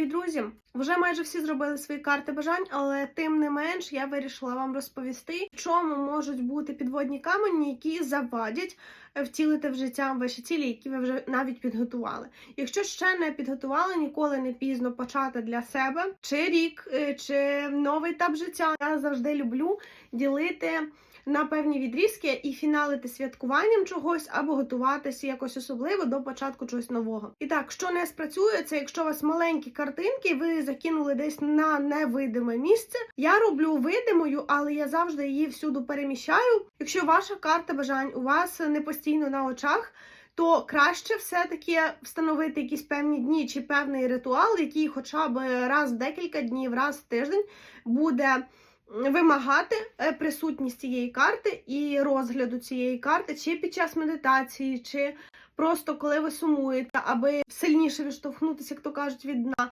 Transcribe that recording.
любі друзі! Вже майже всі зробили свої карти бажань, але тим не менш я вирішила вам розповісти, в чому можуть бути підводні камені, які завадять е, втілити в життя ваші цілі, які ви вже навіть підготували. Якщо ще не підготували, ніколи не пізно почати для себе чи рік, е, чи новий етап життя. Я завжди люблю ділити. На певні відрізки і фіналити святкуванням чогось або готуватися якось особливо до початку чогось нового. І так, що не спрацює, це якщо у вас маленькі картинки, ви закинули десь на невидиме місце. Я роблю видимою, але я завжди її всюди переміщаю. Якщо ваша карта бажань у вас не постійно на очах. То краще все-таки встановити якісь певні дні чи певний ритуал, який хоча б раз в декілька днів, раз в тиждень буде вимагати е, присутність цієї карти і розгляду цієї карти, чи під час медитації, чи просто коли ви сумуєте, аби сильніше відштовхнутися, як то кажуть, від дна.